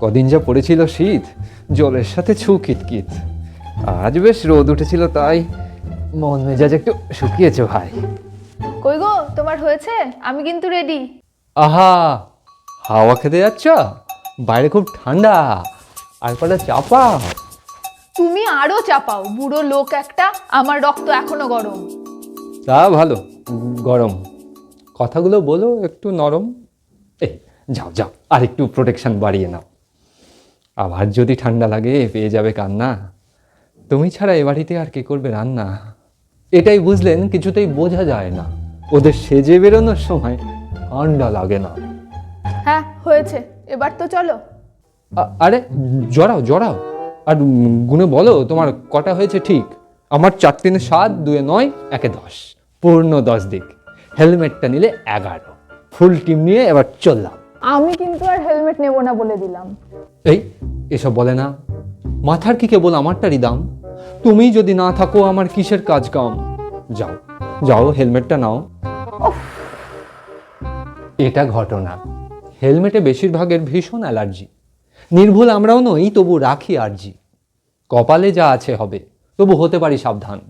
কদিন যা পড়েছিল শীত জলের সাথে ছু কিতকিত। আজ বেশ রোদ উঠেছিল তাই মন মেজাজ একটু শুকিয়েছে ভাই। কই গো তোমার হয়েছে? আমি কিন্তু রেডি আহা হাওয়া খেতে যাচ্ছ? বাইরে খুব ঠান্ডা আর কটা চাপা তুমি আরও চাপাও বুড়ো লোক একটা আমার রক্ত এখনও গরম। তা ভালো গরম। কথাগুলো বলো একটু নরম। এই যাও যাও আর একটু প্রোটেকশন বাড়িয়ে নাও। আবার যদি ঠান্ডা লাগে পেয়ে যাবে কান্না। তুমি ছাড়া এ বাড়িতে আর কে করবে রান্না? এটাই বুঝলেন কিছুতেই বোঝা যায় না। ওদের সেজে বেরোনোর সময় ঠান্ডা লাগে না। হ্যাঁ হয়েছে। এবার তো চলো। আরে জড়াও জড়াও। আর গুনে বলো তোমার কটা হয়েছে ঠিক? আমার চার তিনে সাত দুয়ে নয় একে দশ। পূর্ণ দশ দিক। হেলমেটটা নিলে এগারো। ফুল টিম নিয়ে এবার চললাম। আমি কিন্তু আর হেলমেট নেব না বলে দিলাম। এই এসব বলে না। মাথার কি কেবল আমারটারই দাম? তুমি যদি না থাকো, আমার কিসের কাজ কাম? যাও যাও, হেলমেটটা নাও। এটা ঘটনা। হেলমেটে বেশিরভাগের ভীষণ অ্যালার্জি। নির্ভুল আমরাও নই, তবু রাখি আরজি। কপালে যা আছে হবে, তবু হতে পারি সাবধান।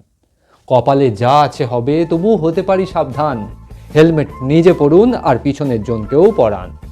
কপালে যা আছে হবে তবু হতে পারি সাবধান। হেলমেট নিজে পড়ুন আর পিছনের জনকেও পড়ান